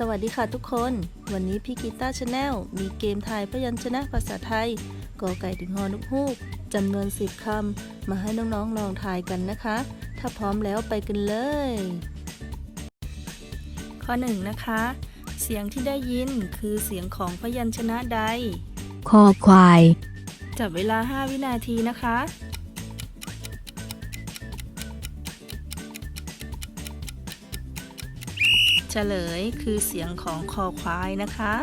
สวัสดีค่ะทุกคน วันนี้พี่กีตาร์ชาแนลมีเกมทายพยัญชนะภาษาไทยกอไก่ถึงฮอนุกฮูกจำนวน 10คำมาให้น้องๆลองทายกันนะคะ ถ้าพร้อมแล้วไปกันเลย ข้อ1นะคะ เสียงที่ได้ยินคือเสียงของพยัญชนะใด คอควาย จับเวลา 5 วินาทีนะคะ ฉลยคือเสียงของคอควายนะคะ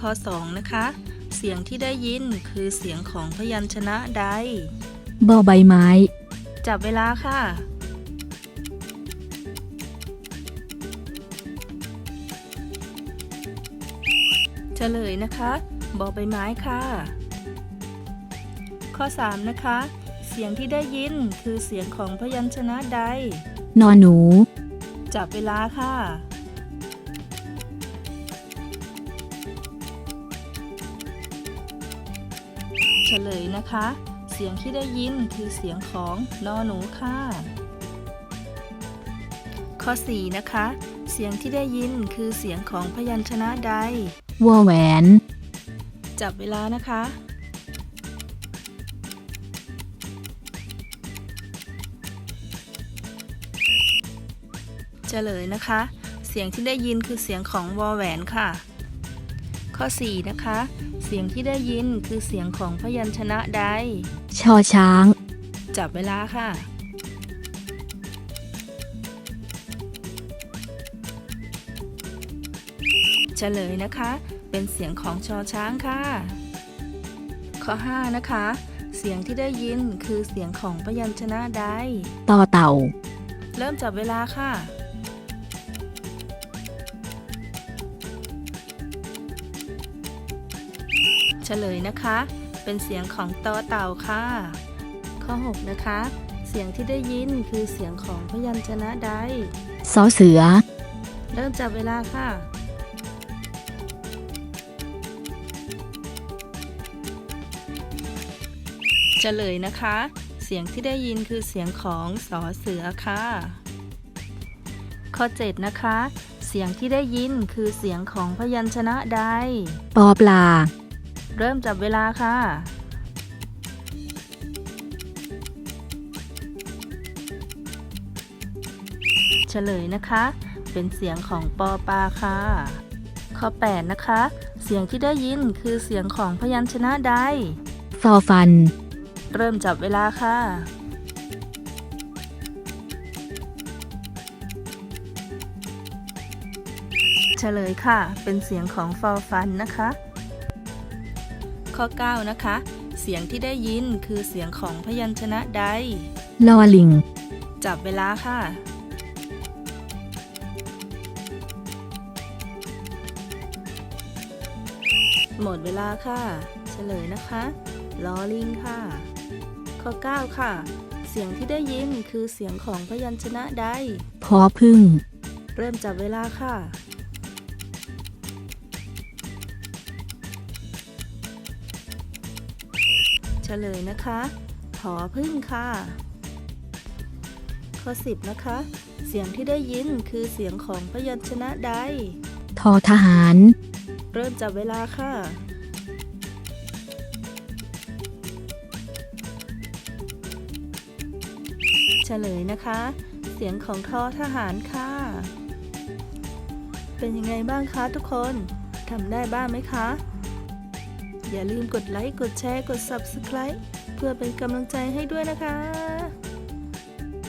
ข้อ 2 นะคะ เสียงที่ได้ยินคือเสียงของพยัญชนะใดบอใบไม้ จับเวลาค่ะ เฉลยนะคะบอใบไม้ค่ะ ข้อ 3 นะคะ เสียงที่ได้ยินคือเสียงของพยัญชนะใดนอนหนู จับเวลาค่ะเฉลยนะคะ เสียงที่ได้ยินคือเสียงของนอหนูค่ะ ข้อ 4 นะคะ เสียงที่ได้ยินคือเสียงของพยัญชนะใดวอแหวน จับเวลานะคะ เฉลยนะคะ เสียงที่ได้ยินคือเสียงของวอแหวนค่ะ ข้อ 4 นะคะ เสียงที่ได้ยินคือเสียงของพยัญชนะใด ชอช้าง จับเวลาค่ะ เฉลยนะคะ เป็นเสียงของชอช้างค่ะ ข้อ 5 นะคะ เสียงที่ได้ยินคือเสียงของพยัญชนะใด ต่อเต่า เริ่มจับเวลาค่ะ ฉลยนะคะ เป็นเสียงของตอเต่าค่ะ ข้อ 6 นะคะ เสียงที่ได้ยินคือเสียงของพยัญชนะใดสอเสือ เริ่มจับเวลาค่ะ เฉลยนะคะ เสียงที่ได้ยินคือเสียงของสอเสือค่ะ ข้อ 7 นะคะ เสียงที่ได้ยินคือเสียงของพยัญชนะใด ปอปลา เริ่มจับเวลาค่ะ เฉลยนะคะ เป็นเสียงของปอปลาค่ะ ข้อ 8 นะคะ เสียงที่ได้ยินคือเสียงของพยัญชนะใดฟอฟัน เริ่มจับเวลาค่ะ เฉลยค่ะ เป็นเสียงของฟอฟันนะคะ ข้อ 9 นะคะ เสียงที่ได้ยินคือเสียงของพยัญชนะใด ลอลิง จับเวลาค่ะ หมดเวลาค่ะ เฉลยนะคะ ลอลิงค่ะ ข้อ 9 ค่ะ เสียงที่ได้ยินคือเสียงของพยัญชนะใด พอพึ่ง เริ่มจับเวลาค่ะ ฉลยนะคะผอพึ่งค่ะ ข้อ 10 นะคะ เสียงที่ได้ยินคือเสียงของพยัญชนะใด ทอทหาร เริ่มจับเวลาค่ะ เฉลยนะคะ เสียงของทอทหารค่ะ เป็นยังไงบ้างคะทุกคนทำได้บ้างไหมคะ อย่าลืมกดไลค์ กดแชร์ กด Subscribe เพื่อเป็นกำลังใจให้ด้วยนะคะ